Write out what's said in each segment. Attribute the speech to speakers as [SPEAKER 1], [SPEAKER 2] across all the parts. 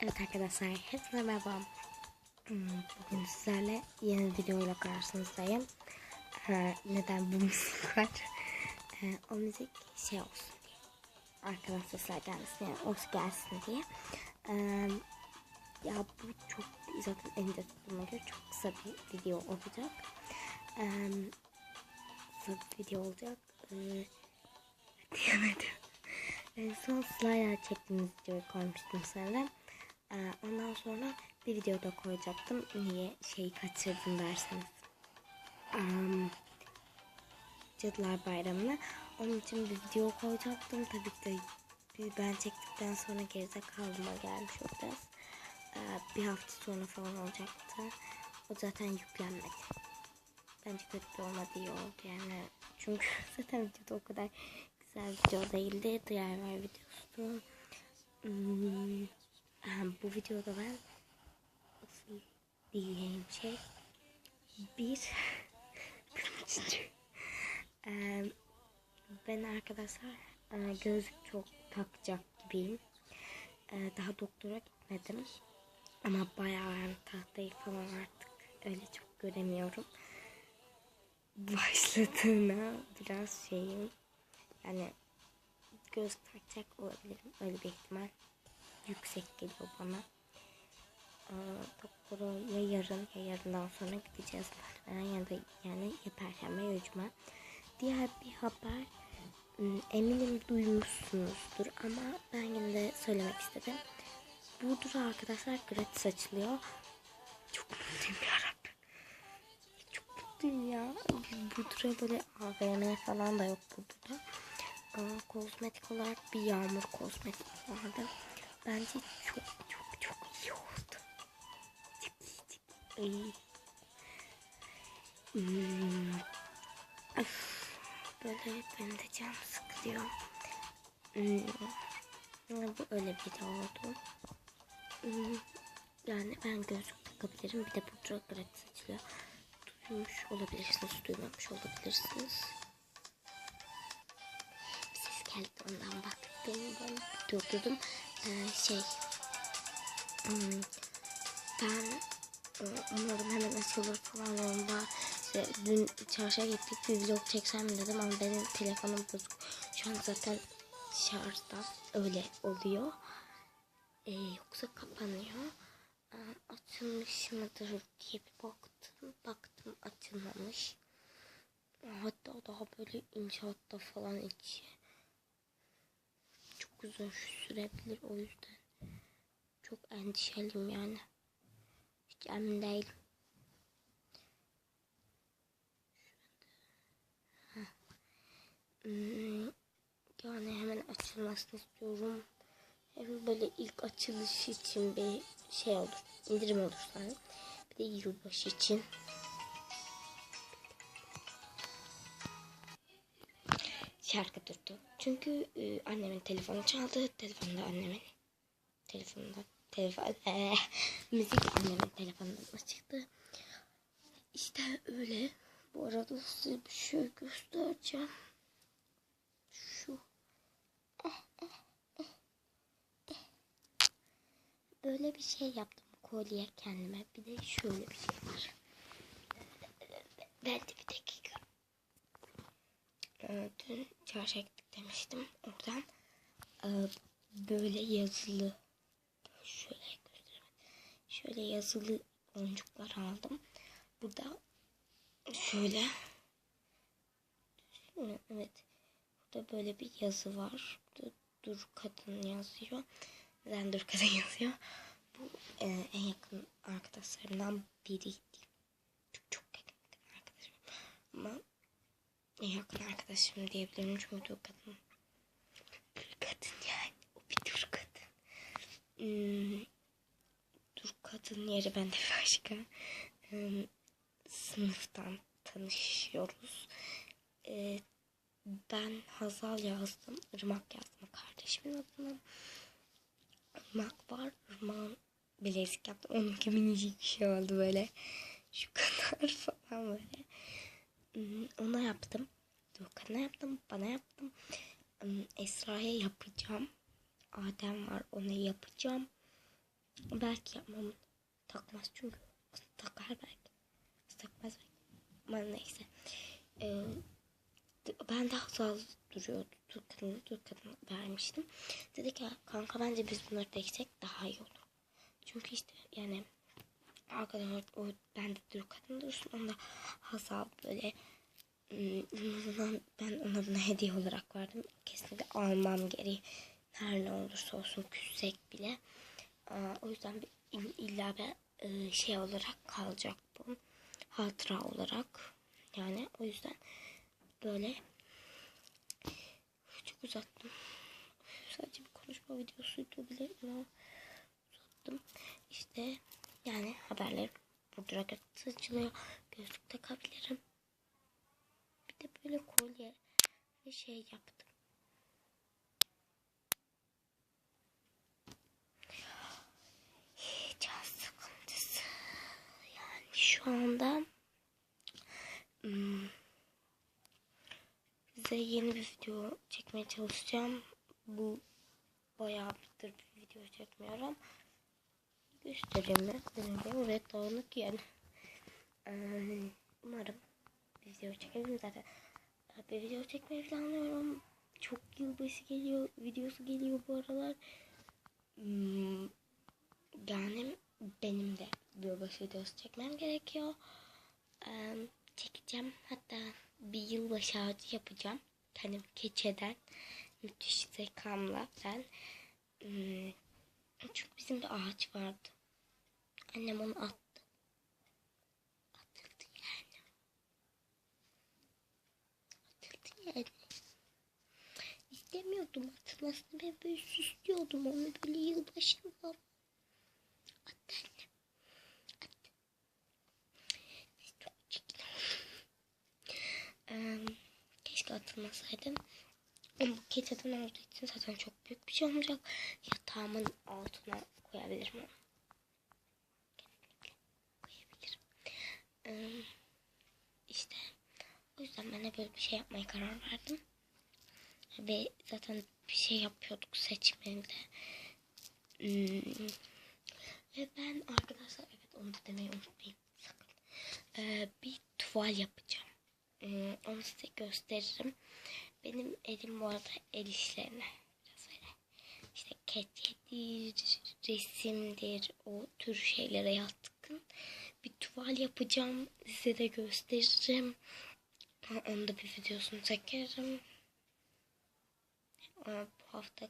[SPEAKER 1] Evet arkadaşlar hepinize merhaba. Hmm, Bugün sizlerle yeni bir videoyla karşınızdayım. Ee, neden bu müzik var? Ee, o müzik şey olsun diye. Arkadan gelmesin yani o gelsin diye. Ee, ya bu çok zaten elimde tuttuğuma göre çok kısa bir video olacak. Ee, kısa bir video olacak. Ee, diyemedim. En son slider çektiğimiz videoyu koymuştum sanırım. Ee, ondan sonra bir videoda koyacaktım. Niye şeyi kaçırdım derseniz. Um, Cadılar Bayramı'na. Onun için bir video koyacaktım. Tabii ki de ben çektikten sonra geride kaldıma gelmiş o biraz. Ee, bir hafta sonra falan olacaktı. O zaten yüklenmedi. Bence kötü olmadı iyi oldu yani. Çünkü zaten videoda o kadar güzel video değildi. Diğer videosu. Hmm, bu videoda ben nasıl diyeceğim şey bir ben arkadaşlar gözlük çok takacak gibiyim. Daha doktora gitmedim. Ama bayağı yani tahtayı falan artık öyle çok göremiyorum. Başladığına biraz şeyim. Yani gözlük takacak olabilirim. Öyle bir ihtimal yüksek geliyor bana. Ee, doktora ya yarın ya yarından sonra gideceğiz muhtemelen ya da yani ya perşembe ya cuma. Diğer bir haber ım, eminim duymuşsunuzdur ama ben yine de söylemek istedim. Burdur'a arkadaşlar gratis açılıyor. Çok mutluyum yarabbim. Çok mutluyum ya. Burdur'a böyle AVM falan da yok Burdur'da. Aa, kozmetik olarak bir yağmur kozmetik vardı. Bence çok çok çok iyi oldu. Çok iyi, çok iyi. Hmm. Böyle benim de canım sıkılıyor. Hmm. Bu öyle bir video oldu. Hmm. Yani ben gözlük takabilirim. Bir de pudra gratis açılıyor. Duymuş olabilirsiniz, duymamış olabilirsiniz. Bir ses geldi ondan baktım. Ben durdurdum. Ee, şey hmm, ben e, umarım hemen açılır falan onda işte dün çarşıya gittik bir vlog çeksem dedim ama benim telefonum bozuk. Şu an zaten şarjda öyle oluyor. Ee, yoksa kapanıyor. Ee, açılmış mıdır diye bir baktım baktım açılmamış. Hatta daha böyle inşaatta falan içi çok uzun sürebilir o yüzden. Çok endişeliyim yani. Hiç emin değilim. Hmm, yani hemen açılmasını istiyorum. Hem böyle ilk açılış için bir şey olur. indirim olur sana. Bir de yılbaşı için. Şarkı durdu. Çünkü e, annemin telefonu çaldı. Telefonda annemin telefonunda telefon e, müzik annemin telefonundan çıktı. İşte öyle. Bu arada size bir şey göstereceğim. Şu. Böyle bir şey yaptım kolye kendime. Bir de şöyle bir şey var. Belki bir dakika. Ee, dün çarşıya demiştim. Oradan e, böyle yazılı şöyle. Şöyle yazılı boncuklar aldım. Burada şöyle evet burada böyle bir yazı var. Burada dur kadın yazıyor. Neden dur kadın yazıyor? Bu e, en yakın arkadaşlarımdan biriydi. Çok çok yakın arkadaşım. Ama yakın arkadaşım diyebilirim çünkü o kadın. Bir kadın yani o bir dur kadın. Hmm, dur kadın yeri bende başka. Hmm, sınıftan tanışıyoruz. Ee, ben Hazal yazdım Irmak yazdım kardeşimin adını. Irmak var Irmak'ın bilezik yaptım onunki minicik bir şey oldu böyle. Şu kadar falan böyle ona yaptım. Doğukan'a yaptım. Bana yaptım. Esra'ya yapacağım. Adem var. Ona yapacağım. Belki yapmam takmaz çünkü takar belki. Takmaz belki. Ama neyse. Ee, ben de hatalı duruyordu. Dur kadını, dur kadını vermiştim. Dedi ki kanka bence biz bunları değişsek daha iyi olur. Çünkü işte yani arkadaşlar o ben de dur kadın dursun. Onda Hazal böyle ım, ben ona bunu hediye olarak verdim. Kesinlikle almam gereği. Her ne olursa olsun küssek bile. O yüzden bir, illa bir e, şey olarak kalacak bu. Hatıra olarak. Yani o yüzden böyle çok uzattım. Sadece bir konuşma videosuydu bile ama uzattım. İşte yani haberler burada açılıyor. Gözlük takabilirim. Bir de böyle kolye ve şey yaptım. Can sıkıntısı. Yani şu anda hmm, size yeni bir video çekmeye çalışacağım. Bu bayağı bir bir video çekmiyorum. Göstereyim mi? Önce oraya dağınık yani. Ee, umarım video çekebilirim zaten. Bir video çekmeyi planlıyorum. Çok yılbaşı geliyor, videosu geliyor bu aralar. Hmm, yani benim de yılbaşı videosu çekmem gerekiyor. Ee, çekeceğim. Hatta bir yılbaşı ağacı yapacağım. Kendim keçeden. Müthiş zekamla ben. Hmm, çünkü bizim bir ağaç vardı. Annem onu attı. Atıldı yani. Atıldı yani. İstemiyordum atılmasını. Ben böyle süslüyordum onu böyle yılbaşı var. Attı annem. Attı. Keşke atılmasaydım. Ama bu keçeden olduğu için zaten çok büyük bir şey olmayacak. Yatağımın altına koyabilirim onu. Kesinlikle koyabilirim. Ee, işte o yüzden ben de böyle bir şey yapmaya karar verdim. Ve zaten bir şey yapıyorduk seçmende. Hmm. Ve ben arkadaşlar evet onu da demeyi unutmayayım sakın. Ee, bir tuval yapacağım. Ee, onu size gösteririm. Benim elim bu arada el işlerine biraz öyle. İşte kedidir, resimdir, o tür şeylere yatkın. Bir tuval yapacağım. Size de gösteririm. Onu da bir videosunu çekerim. Bu hafta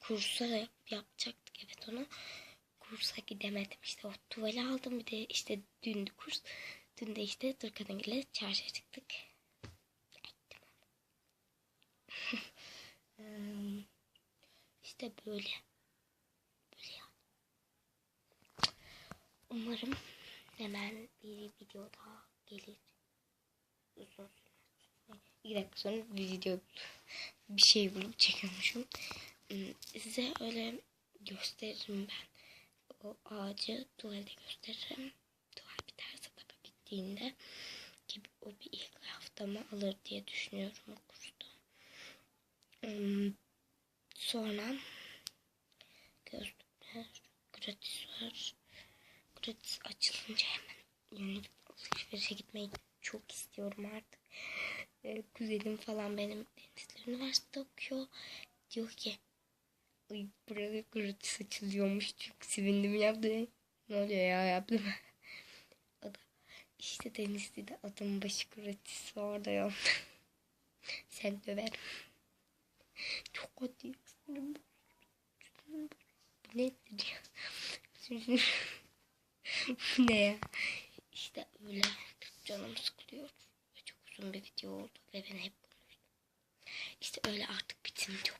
[SPEAKER 1] kursa yap, yapacaktık evet onu. Kursa gidemedim işte o tuvali aldım bir de işte dündü kurs. Dün de işte Türkan'ın ile çarşıya çıktık. işte böyle. Böyle yani. Umarım hemen bir video daha gelir. Uzun dakika sonra bir video bir şey bulup çekiyormuşum. Size öyle gösteririm ben. O ağacı tuvalde gösteririm. Tuval biterse tabii bittiğinde gibi o bir ilk haftamı alır diye düşünüyorum o kursta. Sonra gözlükler, gratis var. Gratis açılınca hemen alışverişe gitmeyi çok istiyorum artık. Ee, kuzenim falan benim Denizli Üniversitede okuyor. Diyor ki Ay burada gratis açılıyormuş çok sevindim yaptı. Ne oluyor ya yaptım. o da işte Denizli'de adım başı gratis orada yok. Sen döver. Çok kötü. Bu nedir ya? ne ya? İşte öyle canım sıkılıyor. Ve çok uzun bir video oldu ve ben hep konuştum. İşte öyle artık bitim diyor.